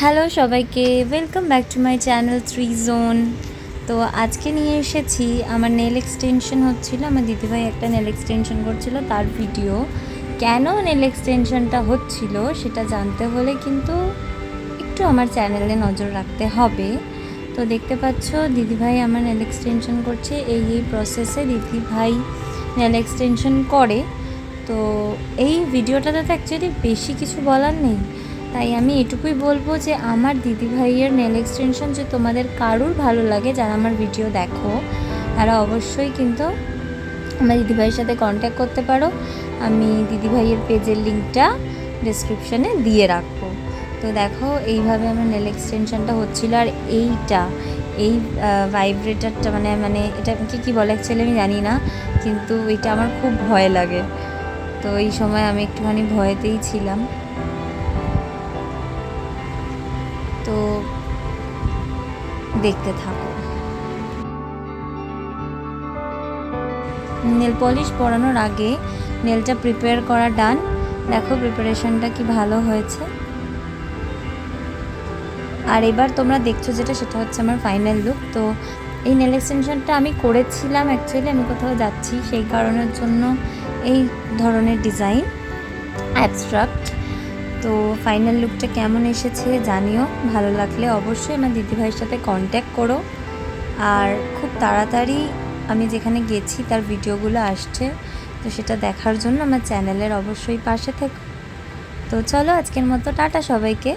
Hello সবাইকে welcome back to my channel three zone তো আজকে নিয়ে এসেছি, আমার নেল এক্সটেনশন হচ্ছিল, আমার দিদিভাই একটা নেল এক্সটেনশন করছিল তার ভিডিও কেন নেল এক্সটেনশনটা হচ্ছিল সেটা জানতে হলে কিন্তু একটু আমার চ্যানেলে নজর রাখতে হবে। তো দেখতে পাচ্ছ, দিদিভাই আমার নেল এক্সটেনশন করছে, এই এই প্রসেসে দিদিভাই নেল এক্সটেনশন করে। তো এই ভিডিওটাতে তো অ্যাকচুয়ালি বেশি কিছু বলার নেই। তাই আমি এটুকুই বলব যে আমার দিদিভাইয়ের নেল এক্সটেনশন যে তোমাদের কারুর ভালো লাগে যারা আমার ভিডিও দেখো, তারা অবশ্যই কিন্তু আমার দিদিভাইয়ের সাথে কন্ট্যাক্ট করতে পারো। আমি দিদিভাইয়ের পেজের লিঙ্কটা ডিসক্রিপশানে দিয়ে রাখব। তো দেখো, এইভাবে আমার নেল এক্সটেনশনটা হচ্ছিল আর এইটা, এই ভাইব্রেটারটা মানে মানে এটা কি কী বলে অ্যাকচুয়ালি আমি জানি না, কিন্তু এটা আমার খুব ভয় লাগে। তো এই সময় আমি একটুখানি ভয়েতেই ছিলাম। তো দেখতে থাকো। নেল পলিশ পরানোর আগে নেলটা প্রিপেয়ার করা ডান দেখো প্রিপারেশনটা কি ভালো হয়েছে। আর এবার তোমরা দেখছ যেটা, সেটা হচ্ছে আমার ফাইনাল লুক তো এই নেল এক্সটেনশনটা আমি করেছিলাম অ্যাকচুয়ালি আমি কোথাও যাচ্ছি সেই কারণের জন্য এই ধরনের ডিজাইন অ্যাবস্ট্রাক্ট তো ফাইনাল লুকটা কেমন এসেছে জানিও। ভালো লাগলে অবশ্যই আমার দিদিভাইয়ের সাথে কন্ট্যাক্ট করো। আর খুব তাড়াতাড়ি আমি যেখানে গেছি তার ভিডিওগুলো আসছে, তো সেটা দেখার জন্য আমার চ্যানেলের অবশ্যই পাশে থেকো। তো চলো আজকের মতো টাটা সবাইকে।